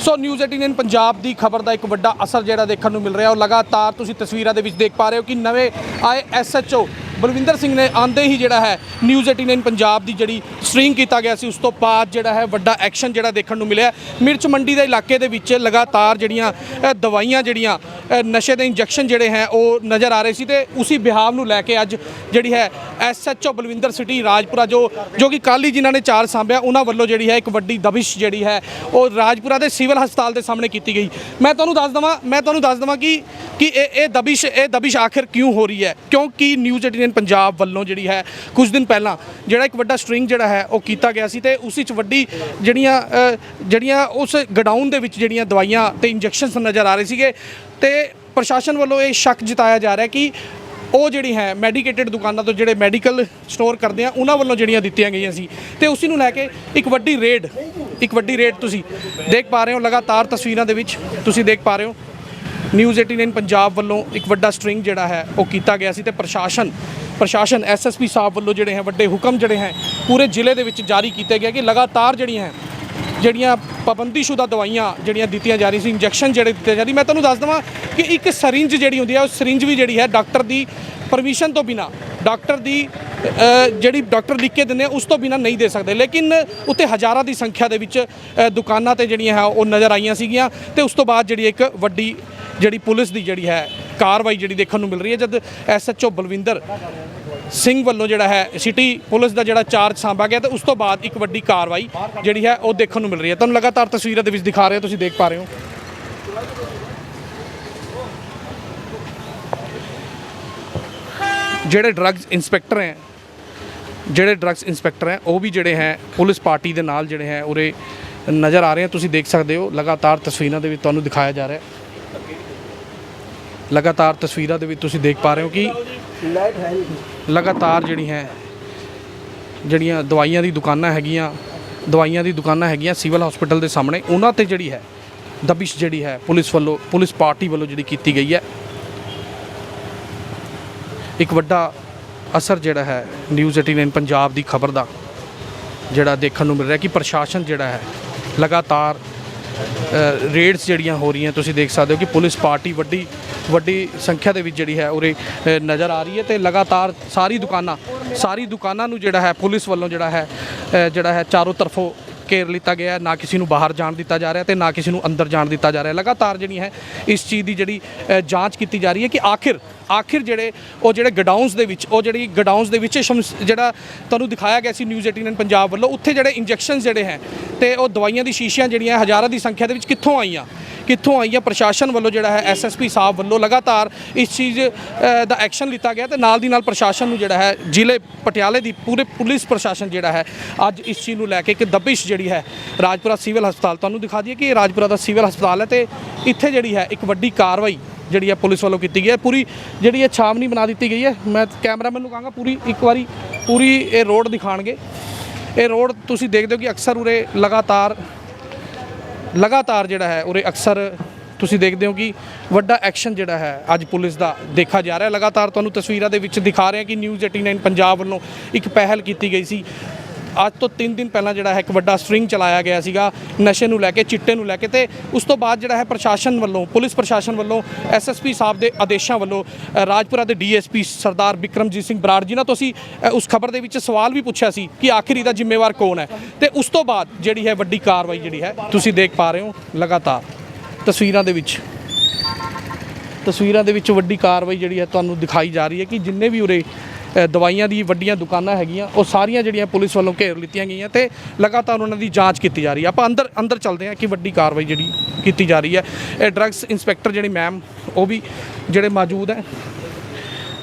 ਸੋ news 18 Punjab ਦੀ ਖਬਰ ਦਾ ਇੱਕ ਵੱਡਾ ਅਸਰ ਜਿਹੜਾ ਦੇਖਣ ਨੂੰ ਮਿਲ ਰਿਹਾ, ਉਹ ਲਗਾਤਾਰ ਤੁਸੀਂ ਤਸਵੀਰਾਂ ਦੇ ਵਿੱਚ ਦੇਖ ਪਾ ਰਹੇ ਹੋ ਕਿ ਨਵੇਂ ਆਏ ਐਸਐਚਓ ਬਲਵਿੰਦਰ ਸਿੰਘ ਨੇ ਆਂਦੇ ਹੀ ਜਿਹੜਾ ਹੈ ਨਿਊਜ਼ 18 ਪੰਜਾਬ ਦੀ ਜਿਹੜੀ ਸਟ੍ਰਿੰਗ ਕੀਤਾ ਗਿਆ ਸੀ, ਉਸ ਤੋਂ ਬਾਅਦ ਜਿਹੜਾ ਹੈ ਵੱਡਾ ਐਕਸ਼ਨ ਜਿਹੜਾ ਦੇਖਣ ਨੂੰ ਮਿਲਿਆ। ਮਿਰਚ ਮੰਡੀ ਦੇ ਇਲਾਕੇ ਦੇ ਵਿੱਚ ਲਗਾਤਾਰ ਜਿਹੜੀਆਂ ਦਵਾਈਆਂ ਜਿਹੜੀਆਂ ਨਸ਼ੇ ਦੇ ਇੰਜੈਕਸ਼ਨ ਜਿਹੜੇ ਹੈ, ਉਹ ਨਜ਼ਰ ਆ ਰਹੇ ਸੀ ਤੇ ਉਸੇ ਬਿਹਾਵ ਨੂੰ ਲੈ ਕੇ ਅੱਜ ਜਿਹੜੀ ਹੈ ਐਸਐਚਓ ਬਲਵਿੰਦਰ ਸਿਟੀ ਰਾਜਪੁਰਾ ਜੋ ਜੋ ਕਿ ਕੱਲ੍ਹ ਹੀ ਜਿਨ੍ਹਾਂ ਨੇ ਚਾਰ ਸਾਂਭਿਆ, ਉਹਨਾਂ ਵੱਲੋਂ ਜਿਹੜੀ ਹੈ ਇੱਕ ਵੱਡੀ ਦਬਿਸ਼ ਜਿਹੜੀ ਹੈ, ਉਹ ਰਾਜਪੁਰਾ ਦੇ ਸਿਵਲ ਹਸਪਤਾਲ ਦੇ ਸਾਹਮਣੇ ਕੀਤੀ ਗਈ। ਮੈਂ ਤੁਹਾਨੂੰ ਦੱਸ ਦਵਾਂ, ਮੈਂ ਤੁਹਾਨੂੰ ਦੱਸ ਦਵਾਂ ਕਿ ਕਿ ਇਹ ਇਹ ਦਬਿਸ਼ ਇਹ ਦਬਿਸ਼ ਆਖਿਰ ਕਿਉਂ ਹੋ ਰਹੀ ਹੈ? ਕਿਉਂਕਿ ਨਿਊਜ਼ 18 ਪੰਜਾਬ ਵੱਲੋਂ ਜਿਹੜੀ ਹੈ, ਕੁਝ ਦਿਨ ਪਹਿਲਾਂ ਜਿਹੜਾ ਇੱਕ ਵੱਡਾ ਸਟ੍ਰਿੰਗ ਜਿਹੜਾ ਹੈ, ਉਹ ਕੀਤਾ ਗਿਆ ਸੀ ਤੇ ਉਸ ਵਿੱਚ ਵੱਡੀ ਜਿਹੜੀਆਂ ਜਿਹੜੀਆਂ ਉਸ ਗਡਾਊਨ ਦੇ ਵਿੱਚ ਜਿਹੜੀਆਂ ਦਵਾਈਆਂ ਤੇ ਇੰਜੈਕਸ਼ਨਸ ਨਜ਼ਰ ਆ ਰਹੇ ਸੀਗੇ ਤੇ ਪ੍ਰਸ਼ਾਸਨ ਵੱਲੋਂ ਇਹ ਸ਼ੱਕ ਜਤਾਇਆ ਜਾ ਰਿਹਾ ਕਿ ਉਹ ਜਿਹੜੀ ਹੈ ਮੈਡੀਕੇਟਡ ਦੁਕਾਨਾਂ ਤੋਂ ਜਿਹੜੇ ਮੈਡੀਕਲ ਸਟੋਰ ਕਰਦੇ ਆ, ਉਹਨਾਂ ਵੱਲੋਂ ਜਿਹੜੀਆਂ ਦਿੱਤੀਆਂ ਗਈਆਂ ਸੀ। ਤੇ ਉਸ ਨੂੰ ਲੈ ਕੇ ਇੱਕ ਵੱਡੀ ਰੇਡ ਇੱਕ ਵੱਡੀ ਰੇਡ ਤੁਸੀਂ ਦੇਖ ਪਾ ਰਹੇ ਹੋ, ਲਗਾਤਾਰ ਤਸਵੀਰਾਂ ਦੇ ਵਿੱਚ ਤੁਸੀਂ ਦੇਖ ਪਾ ਰਹੇ ਹੋ। ਨਿਊਜ਼ 18 ਪੰਜਾਬ ਵੱਲੋਂ ਇੱਕ ਵੱਡਾ ਸਟ੍ਰਿੰਗ ਜਿਹੜਾ ਹੈ, ਉਹ ਕੀਤਾ ਗਿਆ ਸੀ ਤੇ ਪ੍ਰਸ਼ਾਸਨ ਪ੍ਰਸ਼ਾਸਨ ਐਸਐਸਪੀ ਸਾਹਿਬ ਵੱਲੋਂ ਜਿਹੜੇ ਹੈ, ਵੱਡੇ ਹੁਕਮ ਜਿਹੜੇ ਹੈ, ਪੂਰੇ ਜ਼ਿਲ੍ਹੇ ਦੇ ਵਿੱਚ ਜਾਰੀ ਕੀਤੇ ਗਏ ਕਿ ਲਗਾਤਾਰ ਜਿਹੜੀਆਂ ਹੈ ਜਿਹੜੀਆਂ ਪਾਬੰਦੀਸ਼ੁਦਾ ਦਵਾਈਆਂ ਜਿਹੜੀਆਂ ਦਿੱਤੀਆਂ ਜਾ ਰਹੀ ਸੀ ਇੰਜੈਕਸ਼ਨ ਜਿਹੜੇ ਦਿੱਤੇ ਜਾ ਰਹੀ, ਮੈਂ ਤੁਹਾਨੂੰ ਦੱਸ ਦਵਾਂ ਕਿ ਇੱਕ ਸਰਿੰਜ ਜਿਹੜੀ ਹੁੰਦੀ ਹੈ, ਉਹ ਸਰਿੰਜ ਵੀ ਜਿਹੜੀ ਹੈ ਡਾਕਟਰ ਦੀ ਪਰਮਿਸ਼ਨ ਤੋਂ ਬਿਨਾ ਡਾਕਟਰ ਦੀ ਜਿਹੜੀ ਡਾਕਟਰ ਲਿਖ ਕੇ ਦਿੰਦੇ ਉਸ ਤੋਂ ਬਿਨਾ ਨਹੀਂ ਦੇ ਸਕਦੇ। ਲੇਕਿਨ ਉੱਤੇ ਹਜ਼ਾਰਾਂ ਦੀ ਸੰਖਿਆ ਦੇ ਵਿੱਚ ਦੁਕਾਨਾਂ ਤੇ ਜਿਹੜੀਆਂ ਹੈ, ਉਹ ਨਜ਼ਰ ਆਈਆਂ ਸੀਗੀਆਂ ਤੇ ਉਸ ਤੋਂ ਬਾਅਦ ਜਿਹੜੀ ਇੱਕ ਵੱਡੀ ਜਿਹੜੀ ਪੁਲਿਸ ਦੀ ਜਿਹੜੀ ਹੈ ਕਾਰਵਾਈ ਜਿਹੜੀ ਦੇਖਣ ਨੂੰ ਮਿਲ ਰਹੀ ਹੈ, ਜਦ ਐਸਐਚਓ ਬਲਵਿੰਦਰ ਸਿੰਘ ਵੱਲੋਂ ਜਿਹੜਾ ਹੈ ਸਿਟੀ ਪੁਲਿਸ ਦਾ ਜਿਹੜਾ ਚਾਰਜ ਸਾਂਭਾ ਗਿਆ ਤੇ ਉਸ ਤੋਂ ਬਾਅਦ ਇੱਕ ਵੱਡੀ ਕਾਰਵਾਈ ਜਿਹੜੀ ਹੈ ਉਹ ਦੇਖਣ ਨੂੰ ਮਿਲ ਰਹੀ ਹੈ। ਤੁਹਾਨੂੰ ਲਗਾਤਾਰ ਤਸਵੀਰਾਂ ਦੇ ਵਿੱਚ ਦਿਖਾ ਰਹੇ ਹੋ, ਤੁਸੀਂ ਦੇਖ ਪਾ ਰਹੇ ਹੋ। ਜਿਹੜੇ ਡਰੱਗਸ ਇੰਸਪੈਕਟਰ ਹੈ, ਜਿਹੜੇ ਡਰੱਗਸ ਇੰਸਪੈਕਟਰ ਹੈ, ਉਹ ਵੀ ਜਿਹੜੇ ਹੈ ਪੁਲਿਸ ਪਾਰਟੀ ਦੇ ਨਾਲ ਜਿਹੜੇ ਹੈ ਉਰੇ ਨਜ਼ਰ ਆ ਰਹੇ ਹੈ। ਤੁਸੀਂ ਦੇਖ ਸਕਦੇ ਹੋ, ਲਗਾਤਾਰ ਤਸਵੀਰਾਂ ਦੇ ਵਿੱਚ ਤੁਹਾਨੂੰ ਦਿਖਾਇਆ ਜਾ ਰਿਹਾ ਹੈ। ਲਗਾਤਾਰ ਤਸਵੀਰਾਂ ਦੇ ਵਿੱਚ ਤੁਸੀਂ ਦੇਖ ਪਾ ਰਹੇ ਹੋ ਕਿ ਲਗਾਤਾਰ ਜਿਹੜੀ ਹੈ ਜਿਹੜੀਆਂ ਦਵਾਈਆਂ ਦੀ ਦੁਕਾਨਾਂ ਹੈਗੀਆਂ ਦਵਾਈਆਂ ਦੀ ਦੁਕਾਨਾਂ ਹੈਗੀਆਂ ਸਿਵਲ ਹਸਪੀਟਲ ਦੇ ਸਾਹਮਣੇ ਉਹਨਾਂ ਤੇ ਜਿਹੜੀ ਹੈ ਦਬਿਸ਼ ਜਿਹੜੀ ਹੈ ਪੁਲਿਸ ਵੱਲੋਂ ਪੁਲਿਸ ਪਾਰਟੀ ਵੱਲੋਂ ਜਿਹੜੀ ਕੀਤੀ ਗਈ ਹੈ। ਇੱਕ ਵੱਡਾ ਅਸਰ ਜਿਹੜਾ ਹੈ ਨਿਊਜ਼ 18 ਪੰਜਾਬ ਦੀ ਖਬਰ ਦਾ ਜਿਹੜਾ ਦੇਖਣ ਨੂੰ ਮਿਲ ਰਿਹਾ ਕਿ ਪ੍ਰਸ਼ਾਸਨ ਜਿਹੜਾ ਹੈ ਲਗਾਤਾਰ ਰੇਡਸ ਜਿਹੜੀਆਂ ਹੋ ਰਹੀਆਂ ਤੁਸੀਂ ਦੇਖ ਸਕਦੇ ਹੋ ਕਿ ਪੁਲਿਸ ਪਾਰਟੀ ਵੱਡੀ ਵੱਡੀ ਸੰਖਿਆ ਦੇ ਵਿੱਚ ਜਿਹੜੀ ਹੈ ਉਰੇ ਨਜ਼ਰ ਆ ਰਹੀ ਹੈ ਤੇ ਲਗਾਤਾਰ ਸਾਰੀ ਦੁਕਾਨਾਂ ਸਾਰੀ ਦੁਕਾਨਾਂ ਨੂੰ ਜਿਹੜਾ ਹੈ ਪੁਲਿਸ ਵੱਲੋਂ ਜਿਹੜਾ ਹੈ ਜਿਹੜਾ ਹੈ ਚਾਰੋਂ ਤਰਫੋਂ ਘੇਰ ਲਿੱਤਾ ਗਿਆ ਹੈ। ਨਾ ਕਿਸੇ ਨੂੰ ਬਾਹਰ ਜਾਣ ਦਿੱਤਾ ਜਾ ਰਿਹਾ ਤੇ ਨਾ ਕਿਸੇ ਨੂੰ ਅੰਦਰ ਜਾਣ ਦਿੱਤਾ ਜਾ ਰਿਹਾ ਲਗਾਤਾਰ ਜਿਹੜੀ ਹੈ ਇਸ ਚੀਜ਼ ਦੀ ਜਿਹੜੀ ਜਾਂਚ ਕੀਤੀ ਜਾ ਰਹੀ ਹੈ ਕਿ ਆਖਿਰ ਆਖਿਰ ਜਿਹੜੇ ਉਹ ਜਿਹੜੇ ਗਡਾਊਨਸ ਦੇ ਵਿੱਚ, ਉਹ ਜਿਹੜੀ ਗਡਾਊਨਸ ਦੇ ਵਿੱਚ ਸ਼ਮਸ- ਜਿਹੜਾ ਤੁਹਾਨੂੰ ਦਿਖਾਇਆ ਗਿਆ ਸੀ ਨਿਊਜ਼ 18 ਪੰਜਾਬ ਵੱਲੋਂ, ਉੱਥੇ ਜਿਹੜੇ ਇੰਜੈਕਸ਼ਨਸ ਜਿਹੜੇ ਹੈ ਤੇ ਉਹ ਦਵਾਈਆਂ ਦੀ ਸ਼ੀਸ਼ੀਆਂ ਜਿਹੜੀਆਂ ਹਜ਼ਾਰਾਂ ਦੀ ਸੰਖਿਆ ਦੇ ਵਿੱਚ ਕਿੱਥੋਂ ਆਈਆਂ ਕਿੱਥੋਂ ਆਈਆਂ ਪ੍ਰਸ਼ਾਸਨ ਵੱਲੋਂ ਜਿਹੜਾ ਹੈ ਐਸਐਸਪੀ ਸਾਹਿਬ ਵੱਲੋਂ ਲਗਾਤਾਰ ਇਸ ਚੀਜ਼ ਦਾ ਐਕਸ਼ਨ ਲਿੱਤਾ ਗਿਆ ਤੇ ਨਾਲ ਦੀ ਨਾਲ ਪ੍ਰਸ਼ਾਸਨ ਨੂੰ ਜਿਹੜਾ ਹੈ, ਜ਼ਿਲ੍ਹੇ ਪਟਿਆਲੇ ਦੀ ਪੂਰੇ ਪੁਲਿਸ ਪ੍ਰਸ਼ਾਸਨ ਜਿਹੜਾ ਹੈ, ਅੱਜ ਇਸ ਚੀਜ਼ ਨੂੰ ਲੈ ਕੇ ਇੱਕ ਦਬਿਸ਼ ਜਿਹੜੀ ਹੈ, ਰਾਜਪੁਰਾ ਸਿਵਲ ਹਸਪਤਾਲ ਤੁਹਾਨੂੰ ਦਿਖਾ ਦਈਏ ਕਿ ਇਹ ਰਾਜਪੁਰਾ ਦਾ ਸਿਵਲ ਹਸਪਤਾਲ ਹੈ ਤੇ ਇੱਥੇ ਜਿਹੜੀ ਹੈ, ਇੱਕ ਵੱਡੀ ਕਾਰਵਾਈ ਜਿਹੜੀ ਹੈ ਪੁਲਿਸ ਵੱਲੋਂ ਕੀਤੀ ਗਈ ਹੈ। ਪੂਰੀ ਜਿਹੜੀ ਹੈ ਛਾਵਨੀ ਬਣਾ ਦਿੱਤੀ ਗਈ ਹੈ। ਮੈਂ ਕੈਮਰਾਮੈਨ ਨੂੰ ਕਹਾਂਗਾ, ਪੂਰੀ, ਇੱਕ ਵਾਰੀ ਪੂਰੀ ਇਹ ਰੋਡ ਦਿਖਾਣਗੇ। ਇਹ ਰੋਡ ਤੁਸੀਂ ਦੇਖਦੇ ਹੋ ਕਿ ਅਕਸਰ ਉਰੇ ਲਗਾਤਾਰ ਲਗਾਤਾਰ ਜਿਹੜਾ ਹੈ ਉਰੇ ਅਕਸਰ ਤੁਸੀਂ ਦੇਖਦੇ ਹੋ ਕਿ ਵੱਡਾ ਐਕਸ਼ਨ ਜਿਹੜਾ ਹੈ ਅੱਜ ਪੁਲਿਸ ਦਾ ਦੇਖਾ ਜਾ ਰਿਹਾ। ਲਗਾਤਾਰ ਤੁਹਾਨੂੰ ਤਸਵੀਰਾਂ ਦੇ ਵਿੱਚ ਦਿਖਾ ਰਹੇ ਕਿ ਨਿਊਜ਼ 89 ਪੰਜਾਬ ਵੱਲੋਂ ਇੱਕ ਪਹਿਲ ਕੀਤੀ ਗਈ ਸੀ। ਅੱਜ ਤੋਂ 3 ਦਿਨ ਪਹਿਲਾਂ ਜਿਹੜਾ ਹੈ ਇੱਕ ਵੱਡਾ ਸਟ੍ਰਿੰਗ ਚਲਾਇਆ ਗਿਆ ਸੀਗਾ, ਨਸ਼ੇ ਨੂੰ ਲੈ ਕੇ, ਚਿੱਟੇ ਨੂੰ ਲੈ ਕੇ ਤੇ ਉਸ ਤੋਂ ਬਾਅਦ ਜਿਹੜਾ ਹੈ ਪ੍ਰਸ਼ਾਸਨ ਵੱਲੋਂ, ਪੁਲਿਸ ਪ੍ਰਸ਼ਾਸਨ ਵੱਲੋਂ ਐਸਐਸਪੀ ਸਾਹਿਬ ਦੇ ਆਦੇਸ਼ਾਂ ਵੱਲੋਂ ਰਾਜਪੁਰਾ ਦੇ ਡੀਐਸਪੀ ਸਰਦਾਰ ਬਿਕਰਮਜੀਤ ਸਿੰਘ ਬਰਾੜ ਜੀ ਨਾਲ ਤੁਸੀਂ ਉਸ ਖਬਰ ਦੇ ਵਿੱਚ ਸਵਾਲ ਵੀ ਪੁੱਛਿਆ ਸੀ ਕਿ ਆਖਿਰ ਇਹਦਾ ਜ਼ਿੰਮੇਵਾਰ ਕੌਣ ਹੈ? ਤੇ ਉਸ ਤੋਂ ਬਾਅਦ ਜਿਹੜੀ ਹੈ ਵੱਡੀ ਕਾਰਵਾਈ ਜਿਹੜੀ ਹੈ, ਤੁਸੀਂ ਦੇਖ ਪਾ ਰਹੇ ਹੋ ਲਗਾਤਾਰ। ਤਸਵੀਰਾਂ ਦੇ ਵਿੱਚ। ਤਸਵੀਰਾਂ ਦੇ ਵਿੱਚ ਵੱਡੀ ਕਾਰਵਾਈ ਜਿਹੜੀ ਹੈ ਤੁਹਾਨੂੰ ਦਿਖਾਈ ਜਾ ਰਹੀ ਹੈ ਕਿ ਜਿੰਨੇ ਵੀ ਉਰੇ ਦਵਾਈਆਂ ਦੀ ਵੱਡੀਆਂ ਦੁਕਾਨਾਂ ਹੈਗੀਆਂ, ਉਹ ਸਾਰੀਆਂ ਜਿਹੜੀਆਂ ਪੁਲਿਸ ਵੱਲੋਂ ਘੇਰ ਲਿੱਤੀਆਂ ਗਈਆਂ ਤੇ ਲਗਾਤਾਰ ਉਹਨਾਂ ਦੀ ਜਾਂਚ ਕੀਤੀ ਜਾ ਰਹੀ ਹੈ। ਆਪਾਂ ਅੰਦਰ ਅੰਦਰ ਚੱਲਦੇ ਹਾਂ ਕਿ ਵੱਡੀ ਕਾਰਵਾਈ ਜਿਹੜੀ ਕੀਤੀ ਜਾ ਰਹੀ ਹੈ। ਇਹ ਡਰੱਗਸ ਇੰਸਪੈਕਟਰ ਜਿਹੜੀ ਮੈਮ ਉਹ ਵੀ ਜਿਹੜੇ ਮੌਜੂਦ ਹੈ।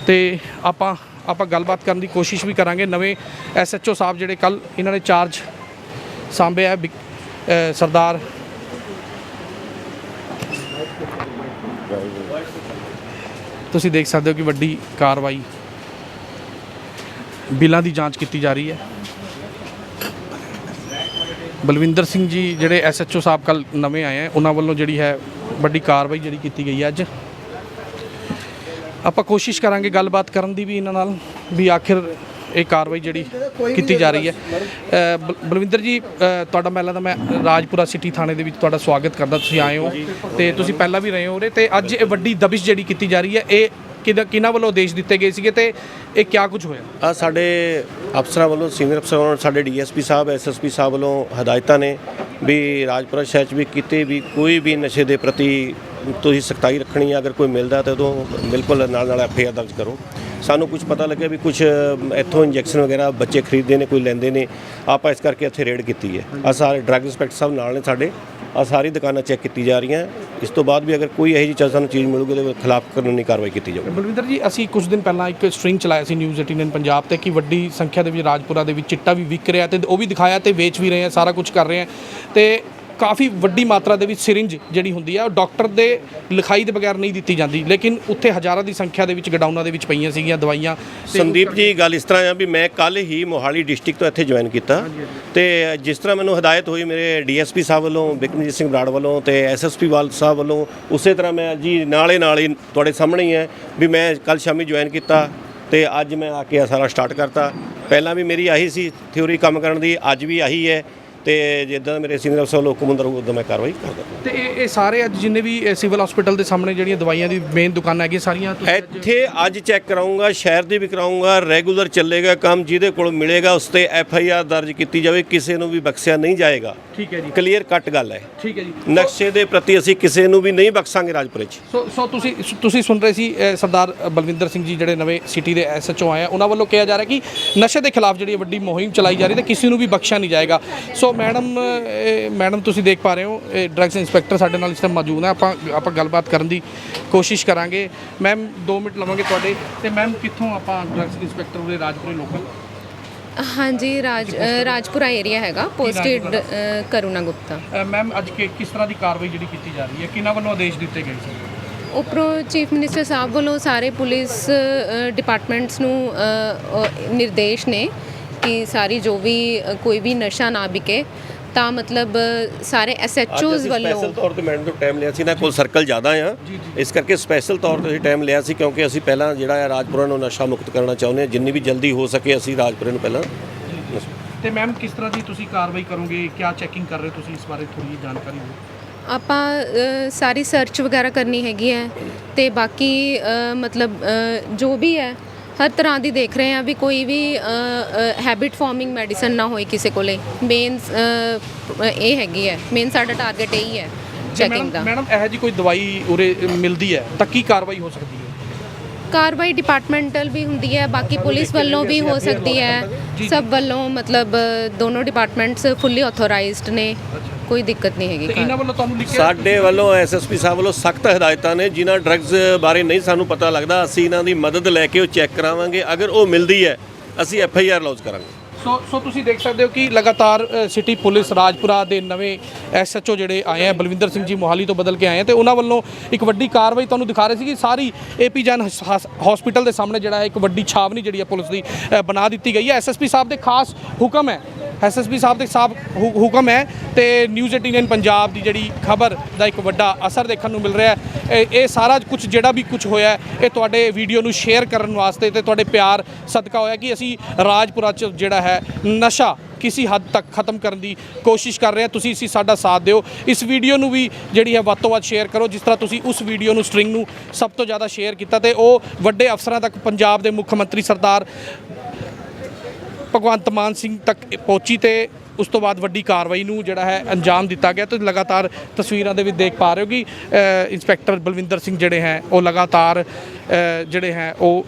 ਤੇ ਆਪਾਂ ਆਪਾਂ ਗੱਲਬਾਤ ਕਰਨ ਦੀ ਕੋਸ਼ਿਸ਼ ਵੀ ਕਰਾਂਗੇ। ਨਵੇਂ ਐਸਐਚਓ ਸਾਹਿਬ ਜਿਹੜੇ ਕੱਲ ਇਹਨਾਂ ਨੇ ਚਾਰਜ ਸਾਂਭਿਆ ਹੈ। ਸਰਦਾਰ ਤੁਸੀਂ ਦੇਖ ਸਕਦੇ ਹੋ ਕਿ ਵੱਡੀ ਕਾਰਵਾਈ ਬਿੱਲਾਂ ਦੀ ਜਾਂਚ ਕੀਤੀ ਜਾ ਰਹੀ ਹੈ। ਬਲਵਿੰਦਰ ਸਿੰਘ ਜੀ ਜਿਹੜੇ ਐਸਐਚਓ ਸਾਹਿਬ ਕੱਲ ਨਵੇਂ ਆਏ ਹੈ ਉਹਨਾਂ ਵੱਲੋਂ ਜਿਹੜੀ ਹੈ ਵੱਡੀ ਕਾਰਵਾਈ ਜਿਹੜੀ ਕੀਤੀ ਗਈ ਹੈ ਅੱਜ। ਆਪਾਂ ਕੋਸ਼ਿਸ਼ ਕਰਾਂਗੇ ਗੱਲਬਾਤ ਕਰਨ ਦੀ ਵੀ ਇਹਨਾਂ ਨਾਲ ਵੀ ਆਖਿਰ ਇਹ ਕਾਰਵਾਈ ਜਿਹੜੀ ਕੀਤੀ ਜਾ ਰਹੀ ਹੈ। ਬਲਵਿੰਦਰ ਜੀ ਤੁਹਾਡਾ ਪਹਿਲਾਂ ਤਾਂ ਮੈਂ ਰਾਜਪੁਰਾ ਸਿਟੀ ਥਾਣੇ ਦੇ ਵਿੱਚ ਤੁਹਾਡਾ ਸਵਾਗਤ ਕਰਦਾ ਤੁਸੀਂ ਆਏ ਹੋ ਤੇ ਤੁਸੀਂ ਪਹਿਲਾਂ ਵੀ ਰਹੇ ਹੋ ਉਰੇ ਤੇ ਅੱਜ ਇਹ ਵੱਡੀ ਦਬਿਸ਼ ਜਿਹੜੀ ਕੀਤੀ ਜਾ ਰਹੀ ਹੈ ਇਹ ਕਿਹਦਾ ਕਿਹਨਾਂ ਵੱਲੋਂ ਆਦੇਸ਼ ਦਿੱਤੇ ਗਏ ਸੀਗੇ ਤੇ ਇਹ ਕਿਆ ਕੁਝ ਹੋਇਆ? ਆ ਸਾਡੇ ਅਫਸਰਾਂ ਵੱਲੋਂ, ਸੀਨੀਅਰ ਅਫਸਰਾਂ ਵੱਲੋਂ, ਸਾਡੇ ਡੀਐਸਪੀ ਸਾਹਿਬ, ਐਸਐਸਪੀ ਸਾਹਿਬ ਵੱਲੋਂ ਹਦਾਇਤਾਂ ਨੇ ਵੀ ਰਾਜਪੁਰਾ ਸ਼ਹਿਰ 'ਚ ਵੀ ਕਿਤੇ ਵੀ ਕੋਈ ਵੀ ਨਸ਼ੇ ਦੇ ਪ੍ਰਤੀ ਤੁਸੀਂ ਸਖਤਾਈ ਰੱਖਣੀ ਹੈ ਅਗਰ ਕੋਈ ਮਿਲਦਾ ਤਾਂ ਉਦੋਂ ਬਿਲਕੁਲ ਨਾਲ ਨਾਲ ਐਫਆਈਆਰ ਦਰਜ ਕਰੋ। ਸਾਨੂੰ ਕੁਝ ਪਤਾ ਲੱਗਿਆ ਵੀ ਕੁਝ ਇੱਥੋਂ ਇੰਜੈਕਸ਼ਨ ਵਗੈਰਾ ਬੱਚੇ ਖਰੀਦਦੇ ਨੇ, ਕੋਈ ਲੈਂਦੇ ਨੇ। ਆਪਾਂ ਇਸ ਕਰਕੇ ਇੱਥੇ ਰੇਡ ਕੀਤੀ ਹੈ। ਆ ਸਾਰੇ ਡਰੱਗ ਇੰਸਪੈਕਟਰ ਸਾਹਿਬ ਨਾਲ ਨੇ ਸਾਡੇ। ਆ ਸਾਰੀ ਦੁਕਾਨਾਂ ਚੈੱਕ ਕੀਤੀ ਜਾ ਰਹੀਆਂ। ਇਸ ਤੋਂ ਬਾਅਦ ਵੀ ਅਗਰ ਕੋਈ ਇਹੋ ਜਿਹੀ ਚੀਜ਼ ਸਾਨੂੰ ਚੀਜ਼ ਮਿਲੂਗੀ, ਉਹਦੇ ਖਿਲਾਫ ਕਾਨੂੰਨੀ ਕਾਰਵਾਈ ਕੀਤੀ ਜਾਊਗੀ। ਬਲਵਿੰਦਰ ਜੀ, ਅਸੀਂ ਕੁਝ ਦਿਨ ਪਹਿਲਾਂ ਇੱਕ ਸਟ੍ਰਿੰਗ ਚਲਾਇਆ ਸੀ ਨਿਊਜ਼ 18 ਪੰਜਾਬ ਤੇ ਕਿ ਵੱਡੀ ਸੰਖਿਆ ਦੇ ਵਿੱਚ ਰਾਜਪੁਰਾ ਦੇ ਵਿੱਚ ਚਿੱਟਾ ਵੀ ਵਿਕ ਰਿਹਾ ਤੇ ਉਹ ਵੀ ਦਿਖਾਇਆ ਤੇ ਵੇਚ ਵੀ ਰਹੇ ਆ, ਸਾਰਾ ਕੁਝ ਕਰ ਰਹੇ ਆ। ਤੇ ਕਾਫੀ ਵੱਡੀ ਮਾਤਰਾ ਦੇ ਵਿੱਚ ਸਿਰਿੰਜ ਜਿਹੜੀ ਹੁੰਦੀ ਆ ਉਹ ਡਾਕਟਰ ਦੇ ਲਿਖਾਈ ਦੇ ਬਗੈਰ ਨਹੀਂ ਦਿੱਤੀ ਜਾਂਦੀ। ਲੇਕਿਨ ਉੱਥੇ ਹਜ਼ਾਰਾਂ ਦੀ ਸੰਖਿਆ ਦੇ ਵਿੱਚ ਗਡਾਊਨਾਂ ਦੇ ਵਿੱਚ ਪਈਆਂ ਸੀਗੀਆਂ ਦਵਾਈਆਂ ਸੰਦੀਪ ਜੀ ਗੱਲ ਇਸ ਤਰ੍ਹਾਂ ਆ ਵੀ ਮੈਂ ਕੱਲ ਹੀ ਮੋਹਾਲੀ ਡਿਸਟ੍ਰਿਕਟ ਤੋਂ ਇੱਥੇ ਜੁਆਇਨ ਕੀਤਾ ਤੇ ਜਿਸ ਤਰ੍ਹਾਂ ਮੈਨੂੰ ਹਦਾਇਤ ਹੋਈ ਮੇਰੇ ਡੀਐਸਪੀ ਸਾਹਿਬ ਵੱਲੋਂ ਬਿਕਰਮਜੀਤ ਸਿੰਘ ਬਰਾੜ ਵੱਲੋਂ ਤੇ ਐਸਐਸਪੀ ਵਾਲ ਸਾਹਿਬ ਵੱਲੋਂ ਉਸੇ ਤਰ੍ਹਾਂ ਮੈਂ ਜੀ ਨਾਲੇ ਨਾਲ ਹੀ ਤੁਹਾਡੇ ਸਾਹਮਣੇ ਹੀ ਹੈ ਵੀ ਮੈਂ ਕੱਲ ਸ਼ਾਮੀ ਜੁਆਇਨ ਕੀਤਾ ਤੇ ਅੱਜ ਮੈਂ ਆ ਕੇ ਸਾਰਾ ਸਟਾਰਟ ਕਰਤਾ। ਪਹਿਲਾਂ ਵੀ ਮੇਰੀ ਆਹੀ ਸੀ ਥਿਉਰੀ ਕੰਮ ਕਰਨ ਦੀ ਅੱਜ ਵੀ ਆਹੀ ਹੈ। ਤੇ ਜਿੱਦਾਂ ਮੇਰੇ ਸੀਨੀਅਰ ਅਫਸਰ ਲੋਕ ਹੁਕਮ ਹੁੰਦਾ ਉਦੋਂ ਮੈਂ ਕਾਰਵਾਈ ਕਰਦਾ। ਤੇ ਇਹ ਇਹ ਸਾਰੇ ਅੱਜ ਜਿੰਨੇ ਵੀ ਇਹ ਸਿਵਲ ਹਸਪੀਟਲ ਦੇ ਸਾਹਮਣੇ ਜਿਹੜੀਆਂ ਦਵਾਈਆਂ ਦੀ ਮੇਨ ਦੁਕਾਨਾਂ ਹੈਗੀਆਂ ਸਾਰੀਆਂ ਤੁਸੀਂ ਅੱਜ- ਇੱਥੇ ਅੱਜ ਚੈੱਕ ਕਰਾਉਂਗਾ ਸ਼ਹਿਰ ਦੀ ਵੀ ਕਰਾਉਂਗਾ ਰੈਗੂਲਰ ਚੱਲੇਗਾ ਕੰਮ ਜਿਹਦੇ ਕੋਲ ਮਿਲੇਗਾ ਉਸ ਤੇ ਐਫ ਆਈ ਆਰ ਦਰਜ ਕੀਤੀ ਜਾਵੇ ਕਿਸੇ ਨੂੰ ਵੀ ਬਖਸ਼ਿਆ ਨਹੀਂ ਜਾਏਗਾ। ਠੀਕ ਹੈ ਜੀ। ਕਲੀਅਰ ਕੱਟ ਗੱਲ ਹੈ। ਠੀਕ ਹੈ ਜੀ। ਨਕਸ਼ੇ ਦੇ ਪ੍ਰਤੀ ਅਸੀਂ ਕਿਸੇ ਨੂੰ ਵੀ ਨਹੀਂ ਬਖਸ਼ਾਂਗੇ ਰਾਜਪੁਰੇ 'ਚ। ਸੋ ਸੋ ਤੁਸੀਂ ਤੁਸੀਂ ਸੁਣ ਰਹੇ ਸੀ ਅ, ਸਰਦਾਰ ਬਲਵਿੰਦਰ ਸਿੰਘ ਜੀ ਜਿਹੜੇ ਨਵੇਂ ਸਿਟੀ ਦੇ ਐਸਐਚਓ ਆਏ ਆ ਉਹਨਾਂ ਵੱਲੋਂ ਕਿਹਾ ਜਾ ਰਿਹਾ ਕਿ ਨਸ਼ੇ ਦੇ ਖਿਲਾਫ ਜਿਹੜੀ ਇਹ ਵੱਡੀ ਮੁਹਿੰਮ ਚਲਾਈ ਜਾ ਰਹੀ ਤੇ ਕਿਸੇ ਨੂੰ ਵੀ ਬਖਸ਼ਿਆ ਨਹੀਂ ਜਾਏਗਾ। ਸੋ ਮੈਡਮ ਇਹ ਮੈਡਮ ਤੁਸੀਂ ਦੇਖ ਪਾ ਰਹੇ ਹੋ ਇਹ ਡਰੱਗਸ ਇੰਸਪੈਕਟਰ ਸਾਡੇ ਨਾਲ ਇਸ ਟਾਈਮ ਮੌਜੂਦ ਹੈ। ਆਪਾਂ ਆਪਾਂ ਗੱਲਬਾਤ ਕਰਨ ਦੀ ਕੋਸ਼ਿਸ਼ ਕਰਾਂਗੇ। ਮੈਮ 2 ਮਿੰਟ ਲਵਾਂਗੇ ਤੁਹਾਡੇ। ਤੇ ਮੈਮ ਕਿੱਥੋਂ ਆਪਾਂ ਡਰੱਗਸ ਇੰਸਪੈਕਟਰ ਉਰੇ ਰਾਜਪੁਰੇ ਲੋਕਲ? ਹਾਂਜੀ ਰਾਜ ਰਾਜਪੁਰਾ ਏਰੀਆ ਹੈਗਾ ਪੋਸਟਡ ਕਰੁਣਾ ਗੁਪਤਾ। ਮੈਮ ਅੱਜ ਕਿ- ਕਿਸ ਤਰ੍ਹਾਂ ਦੀ ਕਾਰਵਾਈ ਜਿਹੜੀ ਕੀਤੀ ਜਾ ਰਹੀ ਹੈ? ਕਿਹਨਾਂ ਵੱਲੋਂ ਆਦੇਸ਼ ਦਿੱਤੇ ਗਏ ਸੀ? ਉੱਪਰੋਂ ਚੀਫ ਮਿਨਿਸਟਰ ਸਾਹਿਬ ਵੱਲੋਂ ਸਾਰੇ ਪੁਲਿਸ ਡਿਪਾਰਟਮੈਂਟਸ ਨੂੰ ਨਿਰਦੇਸ਼ ਨੇ ਕਿ ਸਾਰੀ ਜੋ ਵੀ ਕੋਈ ਵੀ ਨਸ਼ਾ ਨਾ ਵਿਕੇ ਤਾਂ ਮਤਲਬ ਸਾਰੇ ਐਸਐਚਓਜ਼ ਵੱਲੋਂ ਸਪੈਸ਼ਲ ਤੌਰ ਤੇ ਮੈਡਮ ਤੋਂ ਟਾਈਮ ਲਿਆ ਸੀ ਨਾ ਕੋਲ ਸਰਕਲ ਜ਼ਿਆਦਾ ਆ। ਇਸ ਕਰਕੇ ਸਪੈਸ਼ਲ ਤੌਰ ਤੇ ਅਸੀਂ ਟਾਈਮ ਲਿਆ ਸੀ ਕਿਉਂਕਿ ਅਸੀਂ ਪਹਿਲਾਂ ਜਿਹੜਾ ਹੈ ਰਾਜਪੁਰਾ ਨੂੰ ਨਸ਼ਾ ਮੁਕਤ ਕਰਨਾ ਚਾਹੁੰਦੇ ਹਾਂ ਜਿੰਨੀ ਵੀ ਜਲਦੀ ਹੋ ਸਕੇ ਅਸੀਂ ਰਾਜਪੁਰੇ ਨੂੰ ਪਹਿਲਾਂ ਤੇ ਮੈਮ ਕਿਸ ਤਰ੍ਹਾਂ ਦੀ ਤੁਸੀਂ ਕਾਰਵਾਈ ਕਰੋਗੇ ਕਿਆ ਚੈਕਿੰਗ ਕਰ ਰਹੇ ਹੋ ਤੁਸੀਂ ਇਸ ਬਾਰੇ ਥੋੜੀ ਜਿਹੀ ਜਾਣਕਾਰੀ ਦਿਓ? ਆਪਾਂ ਸਾਰੀ ਸਰਚ ਵਗੈਰਾ ਕਰਨੀ ਹੈਗੀ ਹੈ ਤੇ ਬਾਕੀ ਮਤਲਬ ਜੋ ਵੀ ਹੈ ਹਰ ਤਰ੍ਹਾਂ ਦੀ ਦੇਖ ਰਹੇ ਹਾਂ ਵੀ ਕੋਈ ਵੀ ਹੈਬਿਟ ਫਾਰਮਿੰਗ ਮੈਡੀਸਨ ਨਾ ਹੋਏ ਕਿਸੇ ਕੋਲੇ। ਮੇਨ ਇਹ ਹੈਗੀ ਹੈ। ਮੇਨ ਸਾਡਾ ਟਾਰਗੇਟ ਇਹੀ ਹੈ ਚੈਕਿੰਗ ਦਾ। ਮੈਡਮ ਇਹ ਜੀ ਕੋਈ ਦਵਾਈ ਉਰੇ ਮਿਲਦੀ ਹੈ ਤਾਂ ਕੀ ਕਾਰਵਾਈ ਹੋ ਸਕਦੀ ਹੈ? ਕਾਰਵਾਈ ਡਿਪਾਰਟਮੈਂਟਲ ਵੀ ਹੁੰਦੀ ਹੈ ਬਾਕੀ ਪੁਲਿਸ ਵੱਲੋਂ ਵੀ ਹੋ ਸਕਦੀ ਹੈ। ਸਭ ਵੱਲੋਂ ਮਤਲਬ ਦੋਨੋਂ ਡਿਪਾਰਟਮੈਂਟਸ ਫੁੱਲੀ ਆਥੋਰਾਈਜ਼ਡ ਨੇ। ਕੋਈ ਦਿੱਕਤ ਨਹੀਂ ਹੈਗੀ। ਤੇ ਇਹਨਾਂ ਵੱਲੋਂ ਤੁਹਾਨੂੰ ਲਿਖਿਆ ਸਾਡੇ ਵੱਲੋਂ ਐਸਐਸਪੀ ਸਾਹਿਬ ਵੱਲੋਂ ਸਖਤ ਹਦਾਇਤਾਂ ਨੇ ਜਿਨ੍ਹਾਂ ਡਰੱਗਸ ਬਾਰੇ ਨਹੀਂ ਸਾਨੂੰ ਪਤਾ ਲੱਗਦਾ। ਅਸੀਂ ਇਹਨਾਂ ਦੀ ਮਦਦ ਲੈ ਕੇ ਉਹ ਚੈੱਕ ਕਰਾਵਾਂਗੇ। ਅਗਰ ਉਹ ਮਿਲਦੀ ਹੈ ਅਸੀਂ ਐਫ ਆਈ ਆਰ ਲੌਂਚ ਕਰਾਂਗੇ। ਸੋ ਸੋ ਤੁਸੀਂ ਦੇਖ ਸਕਦੇ ਹੋ ਕਿ ਲਗਾਤਾਰ ਸਿਟੀ ਪੁਲਿਸ ਰਾਜਪੁਰਾ ਦੇ ਨਵੇਂ ਐਸਐਚਓ ਜਿਹੜੇ ਆਏ ਆ, ਬਲਵਿੰਦਰ ਸਿੰਘ ਜੀ ਮੋਹਾਲੀ ਤੋਂ ਬਦਲ ਕੇ ਆਏ ਆ, ਤੇ ਉਹਨਾਂ ਵੱਲੋਂ ਇੱਕ ਵੱਡੀ ਕਾਰਵਾਈ ਤੁਹਾਨੂੰ ਦਿਖਾ ਰਹੇ ਸੀ ਕਿ ਸਾਰੀ ਏਪੀ ਜਨ ਹਸਪੀਟਲ ਦੇ ਸਾਹਮਣੇ ਜਿਹੜਾ ਹੈ ਇੱਕ ਵੱਡੀ ਛਾਵਨੀ ਜਿਹੜੀ ਹੈ ਪੁਲਿਸ ਦੀ ਬਣਾ ਦਿੱਤੀ ਗਈ ਹੈ। ਐਸਐਸਪੀ ਸਾਹਿਬ ਦੇ ਖਾਸ ਹੁਕਮ ਹੈ ਐਸਐਸਪੀ ਸਾਹਿਬ ਦੇ ਸਾਹਿਬ ਹੁ- ਹੁਕਮ ਹੈ ਤੇ ਨਿਊਜ਼ 18 ਪੰਜਾਬ ਦੀ ਜਿਹੜੀ ਖਬਰ ਦਾ ਇੱਕ ਵੱਡਾ ਅਸਰ ਦੇਖਣ ਨੂੰ ਮਿਲ ਰਿਹਾ ਹੈ। ਇਹ- ਇਹ ਸਾਰਾ ਕੁਝ ਜਿਹੜਾ ਵੀ ਕੁਝ ਹੋਇਆ ਇਹ ਤੁਹਾਡੇ ਵੀਡੀਓ ਨੂੰ ਸ਼ੇਅਰ ਕਰਨ ਵਾਸਤੇ ਤੇ ਤੁਹਾਡੇ ਪਿਆਰ ਸਦਕਾ ਹੋਇਆ ਕਿ ਅਸੀਂ ਰਾਜਪੁਰਾ ਚ ਜਿਹੜਾ ਹੈ ਨਸ਼ਾ ਕਿਸੇ ਹੱਦ ਤੱਕ ਖਤਮ ਕਰਨ ਦੀ ਕੋਸ਼ਿਸ਼ ਕਰ ਰਹੇ ਹਾਂ। ਤੁਸੀਂ ਇਸੀ ਸਾਡਾ ਸਾਥ ਦਿਓ। ਇਸ ਵੀਡੀਓ ਨੂੰ ਵੀ ਜਿਹੜੀ ਹੈ ਵੱਧ ਤੋਂ ਵੱਧ ਸ਼ੇਅਰ ਕਰੋ। ਜਿਸ ਤਰ੍ਹਾਂ ਤੁਸੀਂ ਉਸ ਵੀਡੀਓ ਨੂੰ ਸਟ੍ਰਿੰਗ ਨੂੰ ਸਭ ਤੋਂ ਜ਼ਿਆਦਾ ਸ਼ੇਅਰ ਕੀਤਾ ਤੇ ਉਹ ਵੱਡੇ ਅਫਸਰਾਂ ਤੱਕ ਪੰਜਾਬ ਦੇ ਮੁੱਖ ਮੰਤਰੀ ਸਰਦਾਰ ਭਗਵੰਤ ਮਾਨ ਸਿੰਘ ਤੱਕ ਪਹੁੰਚੀ ਤੇ ਉਸ ਤੋਂ ਬਾਅਦ ਵੱਡੀ ਕਾਰਵਾਈ ਨੂੰ ਜਿਹੜਾ ਹੈ ਅੰਜਾਮ ਦਿੱਤਾ ਗਿਆ ਤੇ ਲਗਾਤਾਰ ਤਸਵੀਰਾਂ ਦੇ ਵਿੱਚ ਦੇਖ ਪਾ ਰਹੇ ਹੋ ਕਿ ਇੰਸਪੈਕਟਰ ਬਲਵਿੰਦਰ ਸਿੰਘ ਜਿਹੜੇ ਹੈ, ਉਹ ਲਗਾਤਾਰ ਜਿਹੜੇ ਹੈ, ਉਹ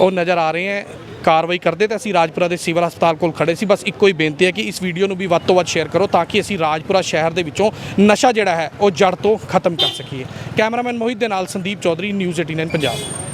ਉਹ ਨਜ਼ਰ ਆ ਰਹੇ ਹੈ, ਕਾਰਵਾਈ ਕਰਦੇ ਤੇ ਅਸੀਂ ਰਾਜਪੁਰਾ ਦੇ ਸਿਵਲ ਹਸਪਤਾਲ ਕੋਲ ਖੜੇ ਸੀ। ਬਸ ਇੱਕੋ ਹੀ ਬੇਨਤੀ ਹੈ ਕਿ ਇਸ ਵੀਡੀਓ ਨੂੰ ਵੀ ਵੱਧ ਤੋਂ ਵੱਧ ਸ਼ੇਅਰ ਕਰੋ ਤਾਂ ਕਿ ਅਸੀਂ ਰਾਜਪੁਰਾ ਸ਼ਹਿਰ ਦੇ ਵਿੱਚੋਂ ਨਸ਼ਾ ਜਿਹੜਾ ਹੈ, ਉਹ ਜੜ ਤੋਂ ਖਤਮ ਕਰ ਸਕੀਏ। ਕੈਮਰਾਮੈਨ ਮੋਹਿਤ ਦੇ ਨਾਲ ਸੰਦੀਪ ਚੌਧਰੀ, ਨਿਊਜ਼ 18 ਪੰਜਾਬ।